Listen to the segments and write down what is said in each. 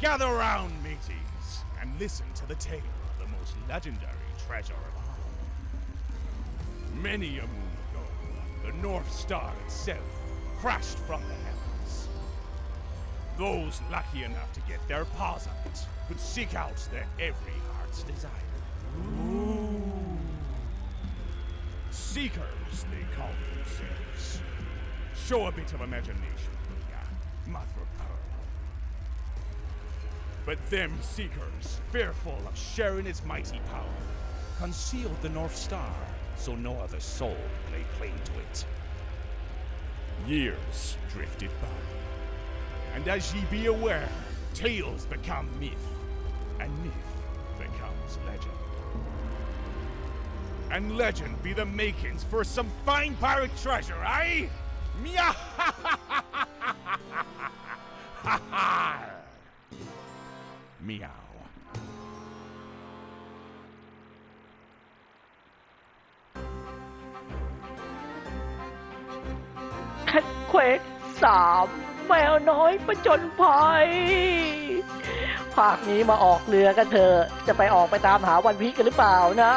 Gather round, mateys, and listen to the tale of the most legendary treasure of all. Many a moon ago, the North Star itself crashed from the heavens. Those lucky enough to get their paws on it could seek out their every heart's desire. Seekers, they call themselves. Show a bit of imagination, will But them seekers, fearful of sharing its mighty power, concealed the North Star so no other soul lay claim to it. Years drifted by, and as ye be aware, tales become myth, and myth becomes legend. And legend be the makings for some fine pirate treasure, eh? Meow! Meow. แคทเควสสามแมวน้อยประจนภัย ภาคนี้มาออกเรือกันเถอะ จะไปออกไปตามหาวันพีกันหรือเปล่านะ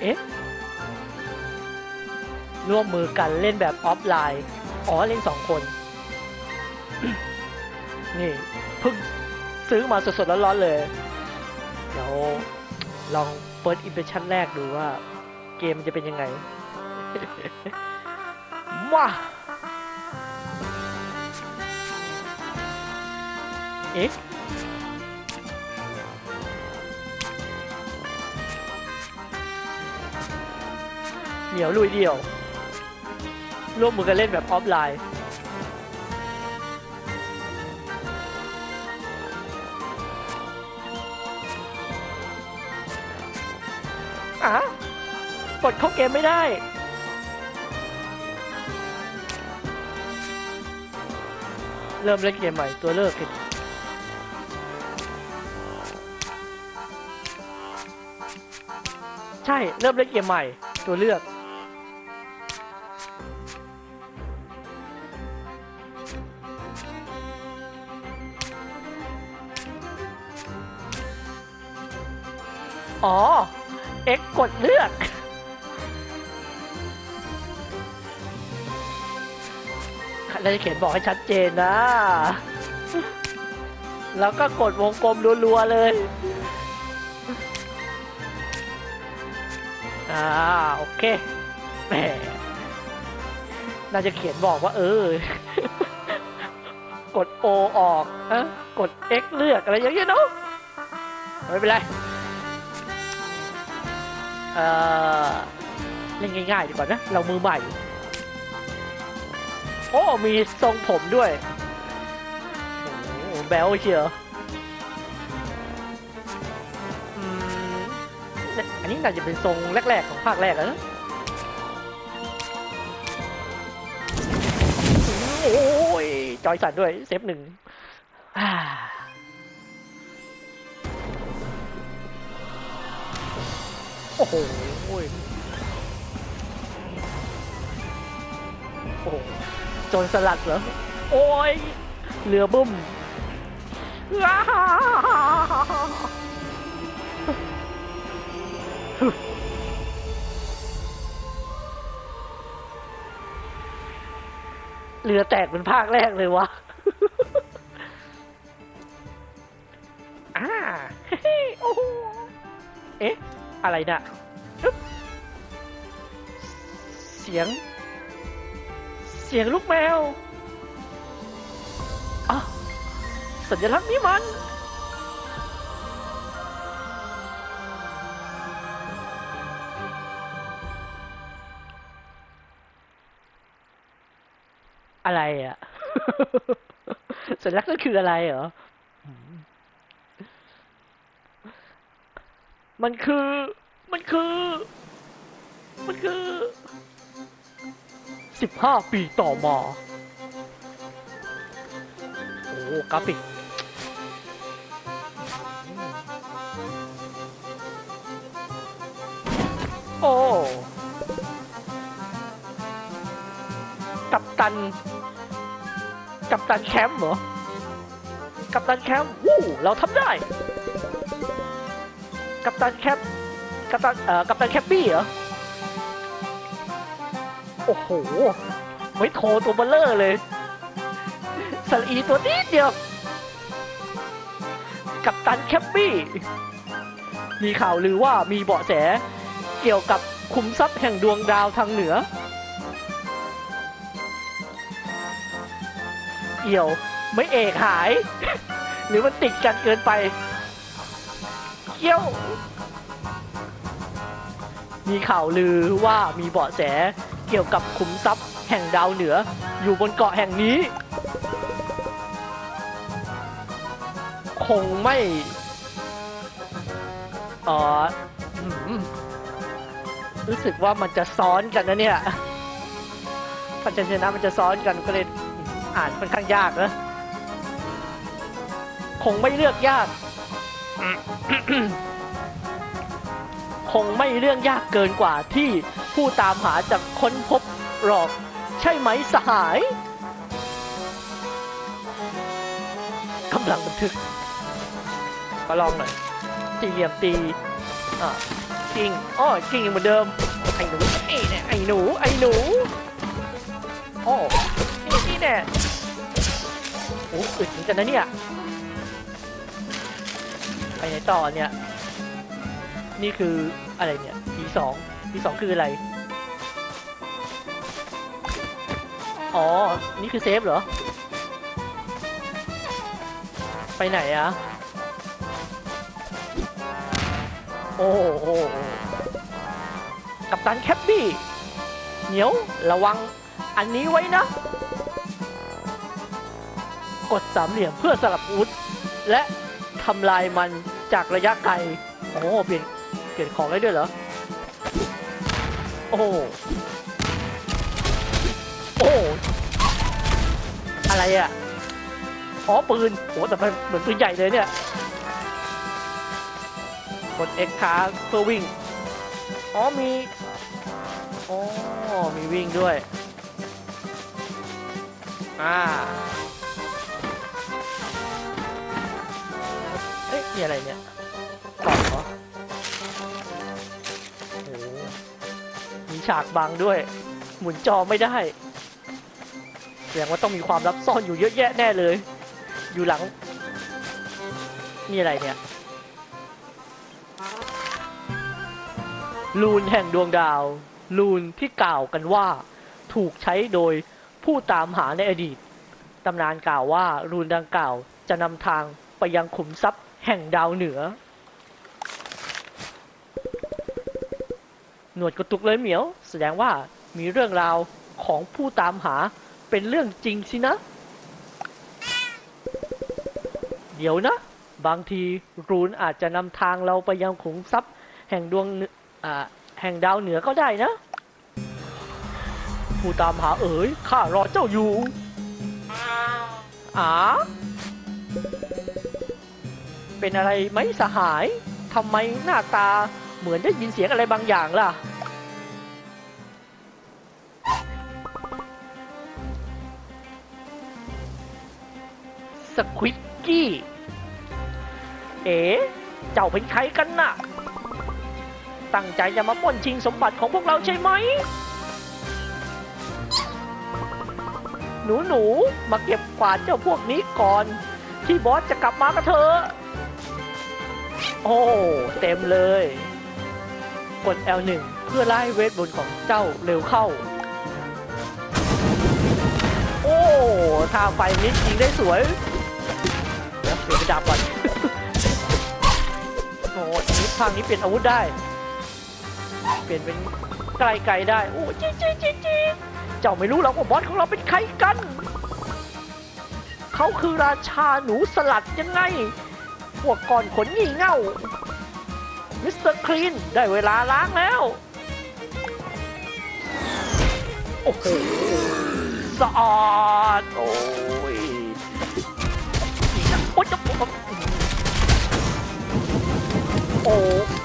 เอ๊ะ ร่วมมือกันเล่นแบบออฟไลน์ อ๋อเล่นสองคน นี่เพิ่งซื้อมาสดๆร้อนๆเลย เดี๋ยวลองเปิดอิมเพรสชั่นแรกดูว่าเกมมันจะเป็นยังไงมาเอ๊ะเหนียวลุยเดียว ร่วมมือกันเล่นแบบออฟไลน์ ดเข้าเกมไม่ได้เริ่มเล่นเกมใหม่ตัวเลิกกันใช่เริ่มเล่นเกมใหม่ตัวเลือก อ๋อเอ็กกดเลือก เราจะเขียนบอกให้ชัดเจนนะ แล้วก็กดวงกลมรัวๆเลย อ่า โอเค แหมน่าจะเขียนบอกว่า เออ กด O ออกอะกด X เลือกอะไรอย่างเงี้ยเนาะไม่เป็นไร เอ่อเล่นง่ายๆดีกว่านะ เรามือใหม่ โอ้ มีทรงผมด้วยโอ้แบลเชียวอันนี้น่าจะเป็นทรงแรก ๆ ของภาคแรกอะนะโอ้ย จอยสั่นด้วย เซฟหนึ่งโอ้โหโอ้โห โจนสลัดเหรอ โอ้ยเรือบุ้มอ้าเรือแตกเป็นภาคแรกเลยวะอ่าโอ้โหเอ๊ะ อะไรน่ะอึ๊บเสียง เสียงลูกแมวอะสัญลักษณ์นี้มัน อะไรอะ สัญลักษณ์นั่นคืออะไรเหรอ มันคือ มันคือ มันคือ สิบห้าปีต่อมา โอ้กราฟิกโอ้ กัปตัน กับตันแคมป์เหรอ กับตันแคมป์วู้เราทำได้ กับตันแคมป์กับตันเอ่อกับตันแคปปี้เหรอ โอ้โห ไม่โทรตัวเบลเลอร์เลยสลีตัวนี้เดียว กับตันแคปปี้ มีข่าวลือว่ามีเบาะแส เกี่ยวกับคุมทรัพย์แห่งดวงดาวทางเหนือ เอี่ยวไม่เอกหาย หรือมันติดกันเกินไป เกี่ยว มีข่าวลือว่ามีเบาะแส เกี่ยวกับขุมทรัพย์แห่งดาวเหนือ อยู่บนเกาะแห่งนี้ คงไม่เอออืมรู้สึกว่ามันจะซ้อนกันนะเนี่ยพันชนะมันจะซ้อนกันก็เลยอ่านค่อนข้างยากนะคงไม่เลือกยาก คงไม่เรื่องยากเกินกว่าที่ ผู้ตามหาจะค้นพบหรอก ใช่ไหมสหายกำลังบันทึกก็ลองหน่อยสี่เหลี่ยมตีอ่ากิ่งอ้อกิ่งเหมือนเดิม ไอ้หนูไอ้เนี่ยไอ้หนูไอ้หนูโอ้นี่นี่แน่โอ้อึดเหมือนกันนะเนี่ยไปไหนต่อเนี่ย นี่คืออะไรเนี่ยทีสอง ทีสองคืออะไร อ๋อ นี่คือเซฟเหรอ ไปไหนอะโอ้โหกับตันแคปบี้ เหนียวระวังอันนี้ไว้นะ กดสามเหลี่ยมเพื่อสลับอุธและทำลายมันจากระยะไกล โอ้เปลี่ยนเปลี่ยนของได้ด้วยเหรอ โอ้โหโอ้โหอะไรอะอ๋อปืนโอ้แต่มันเหมือนปืนใหญ่เลยเนี่ยกด X ค้างเพื่อวิ่ง อ๋อมีอ๋อมีวิ่งด้วย อ่าเอ๊ะมีอะไรเนี่ย ฉากบังด้วย หมุนจอไม่ได้แสดงว่าต้องมีความลับซ่อนอยู่เยอะแยะแน่เลย อยู่หลังนี่อะไรเนี่ยลูนแห่งดวงดาว ลูนที่กล่าวกันว่า ถูกใช้โดยผู้ตามหาในอดีตตำนานกล่าวว่ารูนดังกล่าวจะนำทางไปยังขุมทรัพย์แห่งดาวเหนือ หนวดกระตุกเลยเหมียว แสดงว่ามีเรื่องราวของผู้ตามหาเป็นเรื่องจริงสินะ เดี๋ยวนะ บางทีรูนอาจจะนำทางเราไปยังขุมทรัพย์ แห่งดวงแห่งดาวเหนือก็ได้นะ ผู้ตามหาเอ๋ยข้ารอเจ้าอยู่อ๋าเป็นอะไรไหมสหายทำไมหน้าตา เหมือนได้ยินเสียงอะไรบางอย่างล่ะ สควิตกี้ เอ๋เจ้าเป็นใครกันน่ะ ตั้งใจจะมาปล้นชิงสมบัติของพวกเราใช่ไหม หนูหนูๆมาเก็บกวาดเจ้าพวกนี้ก่อน ที่บอสจะกลับมากับเธอโอ้ เต็มเลย กด L1 เพื่อไล่เวทบนของเจ้าเร็วเข้า โอ้ท่าไฟนี้ยิงได้สวยเดี๋ยวเปลี่ยนไปดับก่อนโอ้นี้ทางนี้เปลี่ยนอาวุธได้ เปลี่ยนเป็นไกลไกลๆได้โอ้จิ๊จิ๊จิ๊จิ๊เจ้าไม่รู้หรอกว่าบอสของเราเป็นใครกัน เขาคือราชาหนูสลัดยังไงพวกก่อนขนงี่เง่า มิสเตอร์คลีนได้เวลาล้างแล้ว โอ้โหสะอาด โอ้ยโอ้ยจะโอ้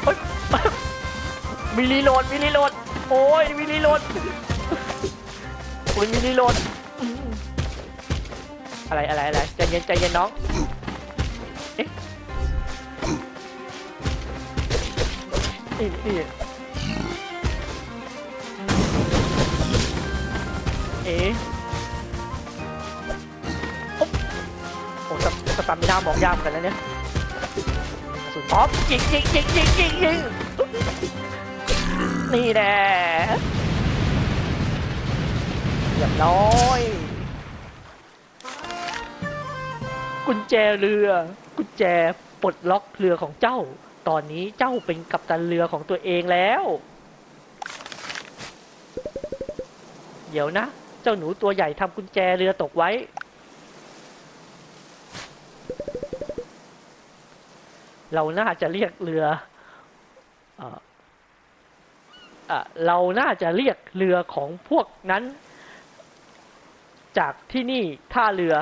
เฮ้ยมีรีโหลดมีรีโหลด โอ้ยมีรีโหลดโอ้ยมีรีโหลดอืมอะไรอะไรอะไรใจเย็นใจเย็นน้อง นี่นี่เอ๊ะโอ๊ะโอ้สตสตามิน่ามองยากเหมือนกันนะเนี่ยสุดพร้อมยิงยิงยิงยิงยิงยิงนี่แน่เรียบร้อยกุญแจเรือ กุญแจปลดล็อกเรือของเจ้า ตอนนี้เจ้าเป็นกัปตันเรือของตัวเองแล้ว เดี๋ยวนะ เจ้าหนูตัวใหญ่ทำกุญแจเรือตกไว้ เราน่าจะเรียกเรือเอ่อเอ่อเราน่าจะเรียกเรือของพวกนั้น จากที่นี่ท่าเรือ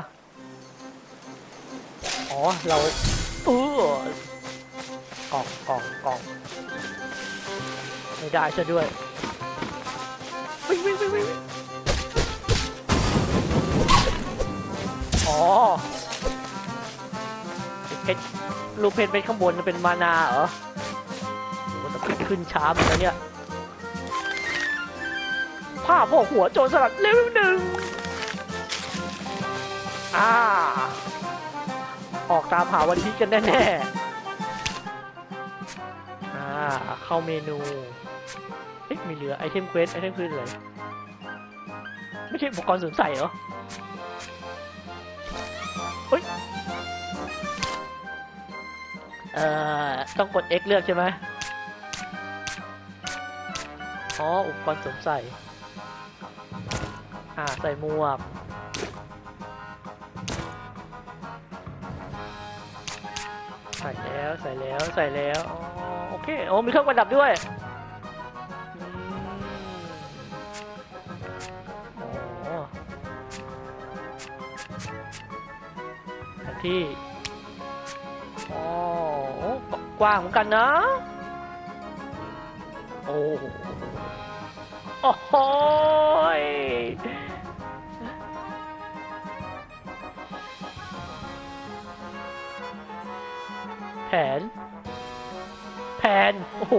อ๋อ เราเออ กล่องกล่องกล่องไม่ได้ซะด้วยวิ่งวิ่งวิ่งวิ่งอ๋อเพชรลูกเพชรเป็นข้างบนเป็นมานาเหรอโหแต่ขึ้นขึ้นช้าเหมือนกันเนี่ยผ้าพอกหัวโจรสลัดเร็วหนึ่งอ่าออกตามหาวันพีชกันแน่ๆ เข้าเมนูเอ๊ะมีเหลือไอเทมเควสไอเทมเควสอะไรไม่ใช่อุปกรณ์สวมใส่เหรอเฮ้ยเอ่อต้องกด X เลือกใช่ไหมอ๋ออุปกรณ์สวมใส่ อ่า ใส่หมวกใส่แล้ว ใส่แล้ว ใส่แล้ว เคโอ้มีเครื่องประดับด้วยที่อ๋อโอ้กว้างเหมือนกันนะ โอ้โห น โอ้โห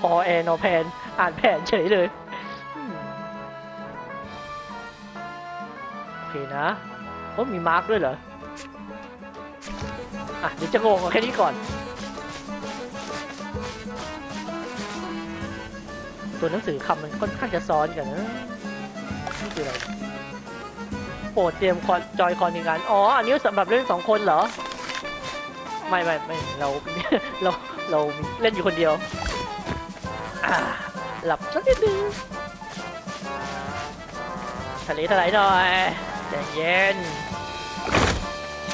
พอแอนอแผนอ่านแผนเฉยเลย โอเคนะโอ้มีมาร์กด้วยเหรอ อะ เดี๋ยวจะงงเอาแค่นี้ก่อน ตัวหนังสือคำมันค่อนข้างจะซ้อนกันนะ นี่คืออะไรโปรดเตรียมคอนจอยคอนในงานอ๋อ อันนี้สำหรับเล่นสองคนเหรอ ไม่ไม่ไม่เรา เรา เราเล่นอยู่คนเดียวหลับสักนิดนึงทะเลทลายหน่อยใจเย็น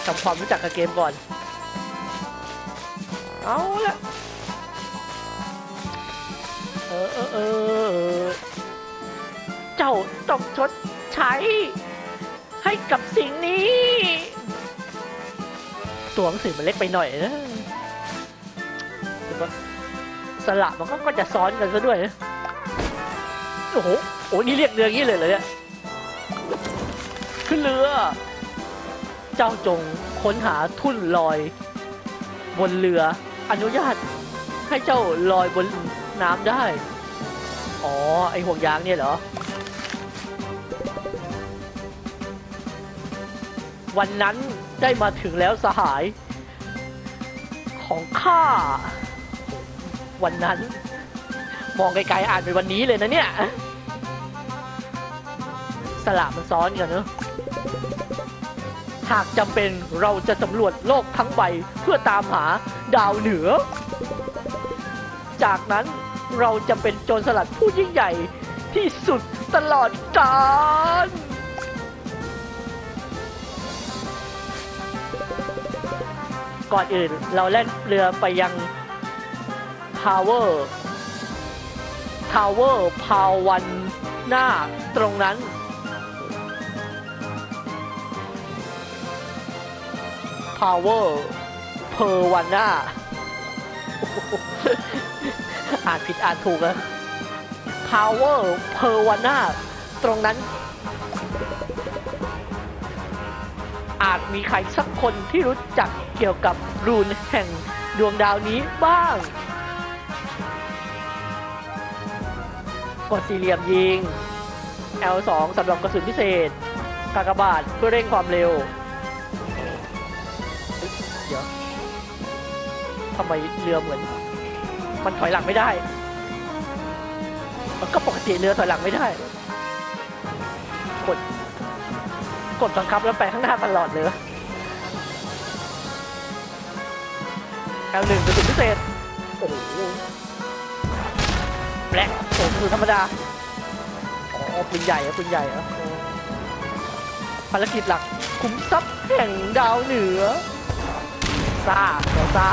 ทำความรู้จักกับเกมก่อน เอาละเออเออเออเจ้าต้องชดใช้ ให้กับสิ่งนี้ ตัวหนังสือมันเล็กไปหน่อยนะ แต่ว่าสละมันก็ก็จะซ้อนกันซะด้วยโอ้โหโอ้นี่เรียกเรือองนี้เลยเหรอเนี่ยขึ้นเรือ เจ้าจงค้นหาทุ่นลอย บนเรือ อนุญาตให้เจ้าลอยบนน้ำได้ อ๋อ ไอห่วงยางเนี่ยเหรอ วันนั้นได้มาถึงแล้วสหาย ของข้า วันนั้น มองไกลๆอ่านเป็นวันนี้เลยนะเนี่ย สลับมันซ้อนกันเนอะหากจำเป็นเราจะสำรวจโลกทั้งใบเพื่อตามหาดาวเหนือ จากนั้นเราจะเป็นโจรสลัดผู้ยิ่งใหญ่ที่สุดตลอดกาลก่อนอื่นเราแล่นเรือไปยัง Tower Tower พาวันหน้าตรงนั้น Power เพอร์วันหน้าอ่านผิดอ่านถูกอะ Power เพอร์วันหน้าตรงนั้น อาจมีใครสักคนที่รู้จักเกี่ยวกับรูนแห่งดวงดาวนี้บ้าง กดสี่เหลี่ยมยิง L2 สำหรับกระสุนพิเศษ กากบาทเพื่อเร่งความเร็วเยเดี๋ยวทำไมเรือเหมือน มันถอยหลังไม่ได้ มันก็ปกติเรือถอยหลังไม่ได้ กด กดบังคับแล้วไปข้างหน้าตลอดเลย L1 กระสุนพิเศษ โอ้โห แบล็คโอ้โหกระสุนธรรมดาอ๋อปืนใหญ่อะปืนใหญ่อะโอ้ภารกิจหลักคุ้มทรัพย์แห่งดาวเหนือซ่าเดี๋ยวซ่า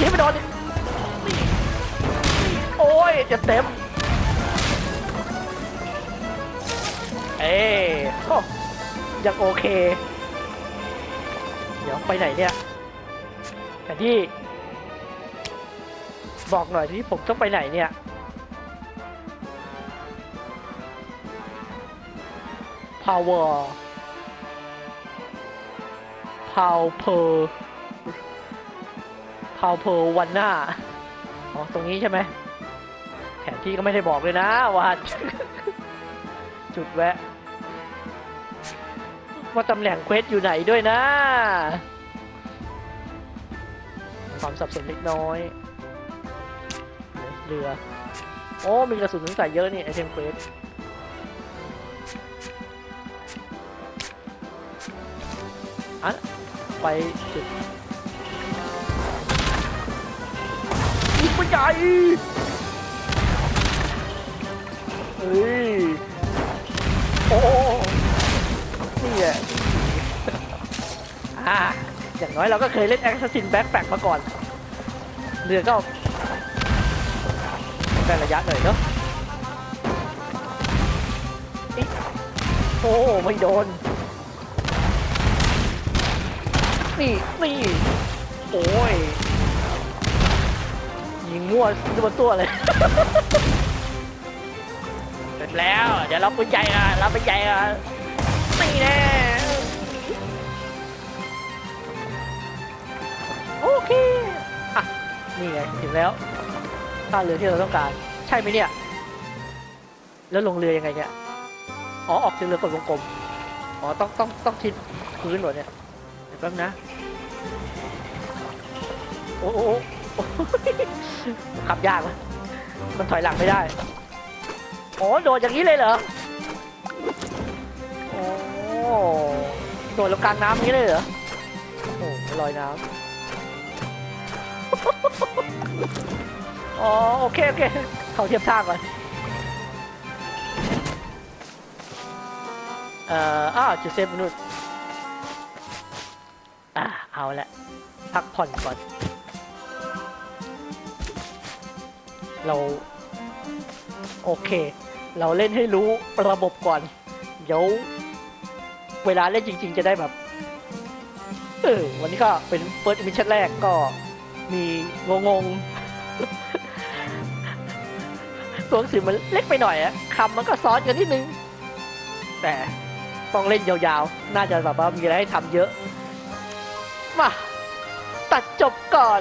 ยิงไม่โดนดิโอ้ยเจ็บเต็มเอ้โอ้ยังโอเค เดี๋ยวไปไหนเนี่ยแผนที่ บอกหน่อยที่ผมต้องไปไหนเนี่ย power power power วันหน้า อ๋อ ตรงนี้ใช่ไหม แผนที่ก็ไม่ได้บอกเลยนะว่าจุดแวะ ว่าตำแหน่งเควสอยู่ไหนด้วยนะ ความสับสนเล็กน้อย เรือ โอ้ มีกระสุนสงสัยเยอะนี่ไอเทมเควสอะไปจุดยิงไปใหญ่เฮ้ย โอ้นี่แหละอ่าอย่างน้อยเราก็เคยเล่นแอคซินแบ็คแปกมาก่อน เรือก็ ได้ระยะหน่อยเนาะโอ้ไม่โดน นี่นี่โอ้ยยิงมั่วตัวตัวเลยเสร็จแล้ว เดี๋ยวเราไปใหญ่อะเราไปใหญ่อะนี่แน่โอเค อะ นี่ไงถึงแล้ว ท่าเรือที่เราต้องการ ใช่ไหมเนี่ย แล้วลงเรือยังไงเนี่ยอ๋อออกจากเรือกดวงกลมอ๋อต้องต้องต้องทิศพื้นหมดเนี่ยเดี๋ยวแป๊บนะโอ้โหขับยากวะมันถอยหลังไม่ได้โอ้โดดอย่างนี้เลยเหรอโอ้โดดลงกลางน้ำอย่างนี้เลยเหรอโอ้ลอยน้ำ อ๋อโอเคโอเคเขาเทียบท่าก่อน เอ่ออ้าวจุดเซฟมนุษย์อ่าเอาละพักผ่อนก่อน เรา โอเค เราเล่นให้รู้ระบบก่อน เดี๋ยว เวลาเล่นจริง ๆ จะได้แบบ เออ วันนี้ก็เป็นเฟิร์สมิชชั่นแรกก็มีงงๆ ตัวหนังสือมันเล็กไปหน่อยอะคำมันก็ซ้อนกันนิดนึง แต่ต้องเล่นยาวๆ น่าจะแบบว่ามีอะไรให้ทำเยอะ มา ตัดจบก่อน